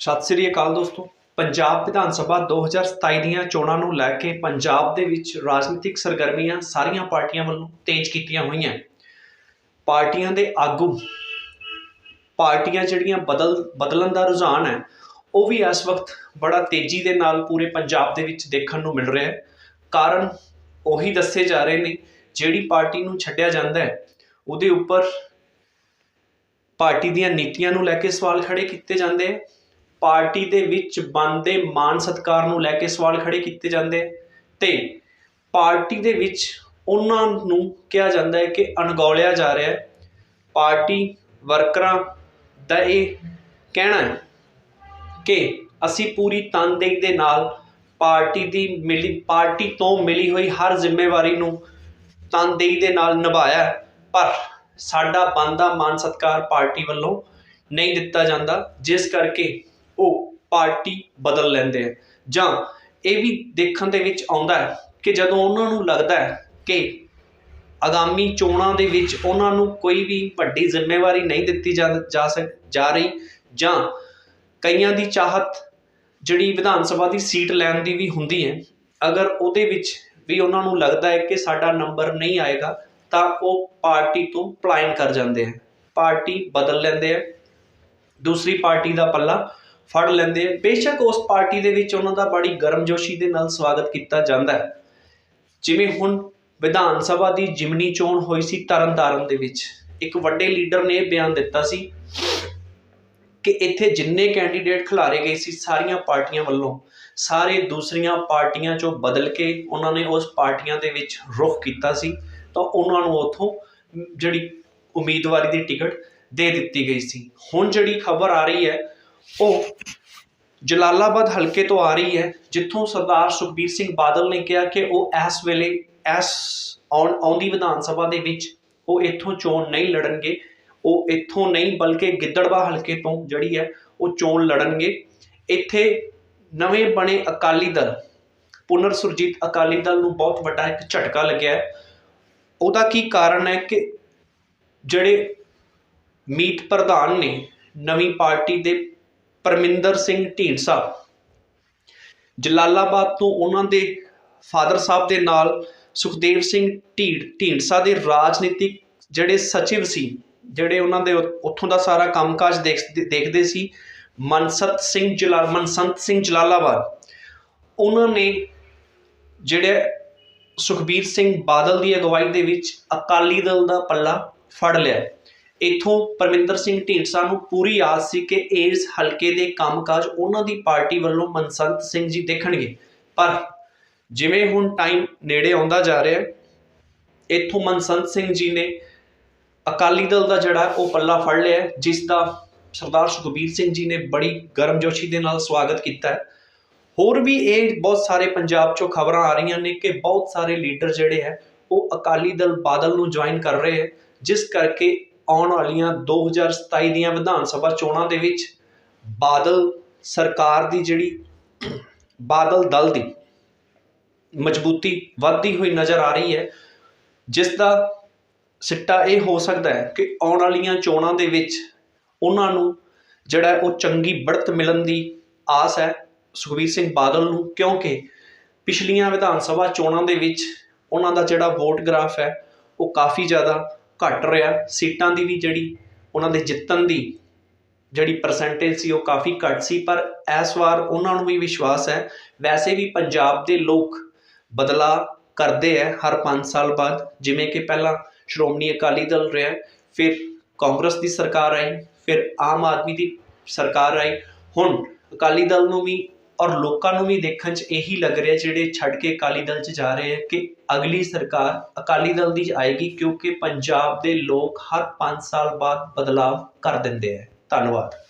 ਸਤਿ ਸ੍ਰੀ ਅਕਾਲ ਦੋਸਤੋ। ਪੰਜਾਬ ਵਿਧਾਨ ਸਭਾ 2027 ਦੀਆਂ ਚੋਣਾਂ ਨੂੰ ਲੈ ਕੇ ਪੰਜਾਬ ਦੇ ਵਿੱਚ ਰਾਜਨੀਤਿਕ ਸਰਗਰਮੀਆਂ ਸਾਰੀਆਂ ਪਾਰਟੀਆਂ ਵੱਲੋਂ ਤੇਜ਼ ਕੀਤੀਆਂ ਹੋਈਆਂ। ਪਾਰਟੀਆਂ ਦੇ ਆਗੂ, ਪਾਰਟੀਆਂ ਜਿਹੜੀਆਂ ਬਦਲ, ਬਦਲਣ ਦਾ ਰੁਝਾਨ ਹੈ, ਉਹ ਵੀ ਇਸ ਵਕਤ ਬੜਾ ਤੇਜ਼ੀ ਦੇ ਨਾਲ ਪੂਰੇ ਪੰਜਾਬ ਦੇ ਵਿੱਚ ਦੇਖਣ ਨੂੰ ਮਿਲ ਰਿਹਾ ਹੈ। ਕਾਰਨ ਉਹੀ ਦੱਸੇ ਜਾ ਰਹੇ ਨੇ, ਜਿਹੜੀ ਪਾਰਟੀ ਨੂੰ ਛੱਡਿਆ ਜਾਂਦਾ ਹੈ, ਉਹਦੇ ਉੱਪਰ ਪਾਰਟੀ ਦੀਆਂ ਨੀਤੀਆਂ ਨੂੰ ਲੈ ਕੇ ਸਵਾਲ ਖੜੇ ਕੀਤੇ ਜਾਂਦੇ ਹੈ। ਪਾਰਟੀ ਦੇ ਵਿੱਚ ਬਣਦੇ ਮਾਨ ਸਤਕਾਰ ਨੂੰ ਲੈ ਕੇ ਸਵਾਲ ਖੜੇ ਕੀਤੇ ਜਾਂਦੇ ਹੈ ਤੇ ਪਾਰਟੀ ਦੇ ਵਿੱਚ ਉਹਨਾਂ ਨੂੰ ਕਿਹਾ ਜਾਂਦਾ ਹੈ ਕਿ ਅਣਗੌਲਿਆ ਜਾ ਰਿਹਾ ਹੈ। ਪਾਰਟੀ ਵਰਕਰਾਂ ਦਾ ਇਹ ਕਹਿਣਾ ਹੈ ਕਿ ਅਸੀਂ ਪੂਰੀ ਤਨਦੇਹੀ ਦੇ ਨਾਲ ਪਾਰਟੀ ਦੀ ਮਿਲੀ, ਪਾਰਟੀ ਤੋਂ ਮਿਲੀ ਹੋਈ ਹਰ ਜ਼ਿੰਮੇਵਾਰੀ ਨੂੰ ਤਨਦੇਹੀ ਦੇ ਨਾਲ ਨਿਭਾਇਆ ਪਰ ਸਾਡਾ ਬਣਦਾ ਮਾਨ ਸਤਕਾਰ ਪਾਰਟੀ ਵੱਲੋਂ ਨਹੀਂ ਦਿੱਤਾ ਜਾਂਦਾ, ਜਿਸ ਕਰਕੇ ਉਹ ਪਾਰਟੀ ਬਦਲ ਲੈਂਦੇ ਆ। ਜਾਂ ਇਹ ਵੀ ਦੇਖਣ ਦੇ ਵਿੱਚ ਆਉਂਦਾ ਹੈ ਕਿ ਜਦੋਂ ਉਹਨਾਂ ਨੂੰ ਲੱਗਦਾ ਹੈ ਕਿ ਆਗਾਮੀ ਚੋਣਾਂ ਦੇ ਵਿੱਚ ਉਹਨਾਂ ਨੂੰ ਕੋਈ ਵੀ ਵੱਡੀ ਜ਼ਿੰਮੇਵਾਰੀ ਨਹੀਂ ਦਿੱਤੀ ਜਾ ਜਾ ਸਕ, ਜਾ ਰਹੀ, ਜਾਂ ਕਈਆਂ ਦੀ ਚਾਹਤ ਜਿਹੜੀ ਵਿਧਾਨ ਸਭਾ ਦੀ ਸੀਟ ਲੈਣ ਦੀ ਵੀ ਹੁੰਦੀ ਹੈ, ਅਗਰ ਉਹਦੇ ਵਿੱਚ ਵੀ ਉਹਨਾਂ ਨੂੰ ਲੱਗਦਾ ਹੈ ਕਿ ਸਾਡਾ ਨੰਬਰ ਨਹੀਂ ਆਏਗਾ, ਤਾਂ ਉਹ ਪਾਰਟੀ ਤੋਂ ਪਲਾਇਨ ਕਰ ਜਾਂਦੇ ਹਨ ਪਾਰਟੀ ਬਦਲ ਲੈਂਦੇ ਆ। ਦੂਸਰੀ ਪਾਰਟੀ ਦਾ ਪੱਲਾ ਫੜ ਲੈਂਦੇ ਆ। ਬੇਸ਼ੱਕ ਉਸ ਪਾਰਟੀ ਦੇ ਵਿੱਚ ਉਹਨਾਂ ਦਾ ਬੜੀ ਗਰਮਜੋਸ਼ੀ ਦੇ ਨਾਲ ਸਵਾਗਤ ਕੀਤਾ ਜਾਂਦਾ ਹੈ। ਜਿਵੇਂ ਹੁਣ ਵਿਧਾਨ ਸਭਾ ਦੀ ਜਿਮਨੀ ਚੋਣ ਹੋਈ ਸੀ ਤਰਨਤਾਰਨ ਦੇ ਵਿੱਚ। ਇੱਕ ਵੱਡੇ ਲੀਡਰ ਨੇ ਇਹ ਬਿਆਨ ਦਿੱਤਾ ਸੀ ਕਿ ਇੱਥੇ ਜਿੰਨੇ ਕੈਂਡੀਡੇਟ ਖਿਲਾਰੇ ਗਏ ਸੀ ਸਾਰੀਆਂ ਪਾਰਟੀਆਂ ਵੱਲੋਂ, ਸਾਰੇ ਦੂਸਰੀਆਂ ਪਾਰਟੀਆਂ ਚੋਂ ਬਦਲ ਕੇ ਉਹਨਾਂ ਨੇ ਉਸ ਪਾਰਟੀਆਂ ਦੇ ਵਿੱਚ ਰੁਖ ਕੀਤਾ ਸੀ, ਤਾਂ ਉਹਨਾਂ ਨੂੰ ਉੱਥੋਂ ਜਿਹੜੀ ਉਮੀਦਵਾਰੀ ਦੀ ਟਿਕਟ ਦੇ ਦਿੱਤੀ ਗਈ ਸੀ। ਹੁਣ ਜਿਹੜੀ ਖਬਰ ਆ ਰਹੀ ਹੈ ਉਹ ਜਲਾਲਾਬਾਦ ਹਲਕੇ ਤੋਂ ਆ ਰਹੀ ਹੈ, ਜਿੱਥੋਂ ਸਰਦਾਰ ਸੁਖਬੀਰ ਸਿੰਘ ਬਾਦਲ ਨੇ ਕਿਹਾ ਕਿ ਉਹ ਇਸ ਵੇਲੇ ਇਸ ਆਉਣ, ਆਉਂਦੀ ਵਿਧਾਨ ਸਭਾ ਦੇ ਵਿੱਚ ਉਹ ਇੱਥੋਂ ਚੋਣ ਨਹੀਂ ਲੜਨਗੇ। ਉਹ ਇੱਥੋਂ ਨਹੀਂ, ਬਲਕਿ ਗਿੱਦੜਵਾ ਹਲਕੇ ਤੋਂ ਜਿਹੜੀ ਹੈ, ਉਹ ਚੋਣ ਲੜਨਗੇ। ਇੱਥੇ ਨਵੇਂ ਬਣੇ ਅਕਾਲੀ ਦਲ, ਪੁਨਰ ਸੁਰਜੀਤ ਅਕਾਲੀ ਦਲ ਨੂੰ ਬਹੁਤ ਵੱਡਾ ਇੱਕ ਝਟਕਾ ਲੱਗਿਆ ਹੈ। ਉਹਦਾ ਕੀ ਕਾਰਨ ਹੈ ਕਿ ਜਿਹੜੇ ਮੀਤ ਪ੍ਰਧਾਨ ਨੇ ਨਵੀਂ ਪਾਰਟੀ ਦੇ ਪਰਮਿੰਦਰ ਸਿੰਘ ਢੀਂਡਸਾ ਜਲਾਲਾਬਾਦ ਤੋਂ ਉਹਨਾਂ ਦੇ ਫਾਦਰ ਸਾਹਿਬ ਦੇ ਨਾਲ ਸੁਖਦੇਵ ਸਿੰਘ ਢੀਂਡ ਢੀਂਡਸਾ ਦੇ ਰਾਜਨੀਤਿਕ ਜਿਹੜੇ ਸਚਿਵ ਸੀ, ਜਿਹੜੇ ਉਹਨਾਂ ਦੇ ਉੱਥੋਂ ਦਾ ਸਾਰਾ ਕੰਮਕਾਜ ਦੇਖ- ਦੇਖਦੇ ਸੀ, ਮਨਸਤ ਸਿੰਘ ਜਲਾਲ ਮਨਸੰਤ ਸਿੰਘ ਜਲਾਲਾਬਾਦ। ਉਹਨਾਂ ਨੇ ਜਿਹੜੇ ਸੁਖਬੀਰ ਸਿੰਘ ਬਾਦਲ ਦੀ ਅਗਵਾਈ ਦੇ ਵਿੱਚ ਅਕਾਲੀ ਦਲ ਦਾ ਪੱਲਾ ਫੜ ਲਿਆ। ਇਥੋਂ ਪਰਮਿੰਦਰ ਸਿੰਘ ਢੀਂਡਸਾ ਨੂੰ ਪੂਰੀ ਆਸ ਸੀ ਕਿ ਇਸ ਹਲਕੇ ਦੇ ਕੰਮਕਾਜ ਉਹਨਾਂ ਦੀ ਪਾਰਟੀ ਵੱਲੋਂ ਮਨਸੰਤ ਸਿੰਘ ਜੀ ਦੇਖਣਗੇ। ਪਰ ਜਿਵੇਂ ਹੁਣ ਟਾਈਮ ਨੇੜੇ ਆਉਂਦਾ ਜਾ ਰਿਹਾ ਹੈ, ਇਥੋਂ ਮਨਸੰਤ ਸਿੰਘ ਜੀ ਨੇ ਅਕਾਲੀ ਦਲ ਦਾ ਜਿਹੜਾ ਉਹ ਪੱਲਾ ਫੜ ਲਿਆ ਜਿਸ ਦਾ ਸਰਦਾਰ ਸੁਖਬੀਰ ਸਿੰਘ ਜੀ ਨੇ ਬੜੀ ਗਰਮਜੋਸ਼ੀ ਦੇ ਨਾਲ ਸਵਾਗਤ ਕੀਤਾ ਹੈ। ਹੋਰ ਵੀ ਇਹ ਬਹੁਤ ਸਾਰੇ ਪੰਜਾਬ ਚੋਂ ਖਬਰਾਂ ਆ ਰਹੀਆਂ ਨੇ ਕਿ ਬਹੁਤ ਸਾਰੇ ਲੀਡਰ ਜਿਹੜੇ ਹੈ, ਉਹ ਅਕਾਲੀ ਦਲ ਬਾਦਲ ਨੂੰ ਜੁਆਇਨ ਕਰ ਰਹੇ ਹੈ, ਜਿਸ ਕਰਕੇ ਆਉਣ ਵਾਲੀਆਂ 2027 ਦੀਆਂ ਵਿਧਾਨ ਸਭਾ ਚੋਣਾਂ ਦੇ ਵਿੱਚ ਬਾਦਲ ਸਰਕਾਰ ਦੀ ਜਿਹੜੀ ਬਾਦਲ ਦਲ ਦੀ ਮਜ਼ਬੂਤੀ ਵੱਧਦੀ ਹੋਈ ਨਜ਼ਰ ਆ ਰਹੀ ਹੈ ਜਿਸ ਦਾ ਸਿੱਟਾ ਇਹ ਹੋ ਸਕਦਾ ਹੈ ਕਿ ਆਉਣ ਵਾਲੀਆਂ ਚੋਣਾਂ ਦੇ ਵਿੱਚ ਉਹਨਾਂ ਨੂੰ ਜਿਹੜਾ ਉਹ ਚੰਗੀ ਬੜਤ ਮਿਲਣ ਦੀ ਆਸ ਹੈ ਸੁਖਬੀਰ ਸਿੰਘ ਬਾਦਲ ਨੂੰ, ਕਿਉਂਕਿ ਪਿਛਲੀਆਂ ਵਿਧਾਨ ਸਭਾ ਚੋਣਾਂ ਦੇ ਵਿੱਚ ਉਹਨਾਂ ਦਾ ਜਿਹੜਾ ਵੋਟ ਗ੍ਰਾਫ ਹੈ ਉਹ ਕਾਫੀ ਜ਼ਿਆਦਾ ਘਟ ਰਿਹਾ, ਸੀਟਾਂ ਦੀ ਵੀ ਜਿਹੜੀ ਉਹਨਾਂ ਦੇ ਜਿੱਤਣ ਦੀ ਜਿਹੜੀ ਪਰਸੈਂਟੇਜ ਸੀ ਉਹ ਕਾਫੀ ਘੱਟ ਸੀ, ਪਰ ਇਸ ਵਾਰ ਉਹਨਾਂ ਨੂੰ ਵੀ ਵਿਸ਼ਵਾਸ ਹੈ। ਵੈਸੇ ਵੀ ਪੰਜਾਬ ਦੇ ਲੋਕ ਬਦਲਾਅ ਕਰਦੇ ਹੈ ਹਰ 5 ਸਾਲ ਬਾਅਦ, ਜਿਵੇਂ ਕਿ ਪਹਿਲਾਂ ਸ਼੍ਰੋਮਣੀ ਅਕਾਲੀ ਦਲ ਰਿਹਾ, ਫਿਰ ਕਾਂਗਰਸ ਦੀ ਸਰਕਾਰ ਆਈ, ਫਿਰ ਆਮ ਆਦਮੀ ਦੀ ਸਰਕਾਰ ਆਈ। ਹੁਣ ਅਕਾਲੀ ਦਲ ਨੂੰ ਵੀ ਔਰ ਲੋਕਾਂ ਨੂੰ ਵੀ ਦੇਖਣ 'ਚ ਇਹੀ ਲੱਗ ਰਿਹਾ ਜਿਹੜੇ ਛੱਡ ਕੇ ਅਕਾਲੀ ਦਲ 'ਚ ਜਾ ਰਹੇ ਹੈ ਕਿ ਅਗਲੀ ਸਰਕਾਰ ਅਕਾਲੀ ਦਲ ਦੀ ਆਏਗੀ ਕਿਉਂਕਿ ਪੰਜਾਬ ਦੇ ਲੋਕ ਹਰ ਪੰਜ ਸਾਲ ਬਾਅਦ ਬਦਲਾਵ ਕਰ ਦਿੰਦੇ ਹੈ ਧੰਨਵਾਦ।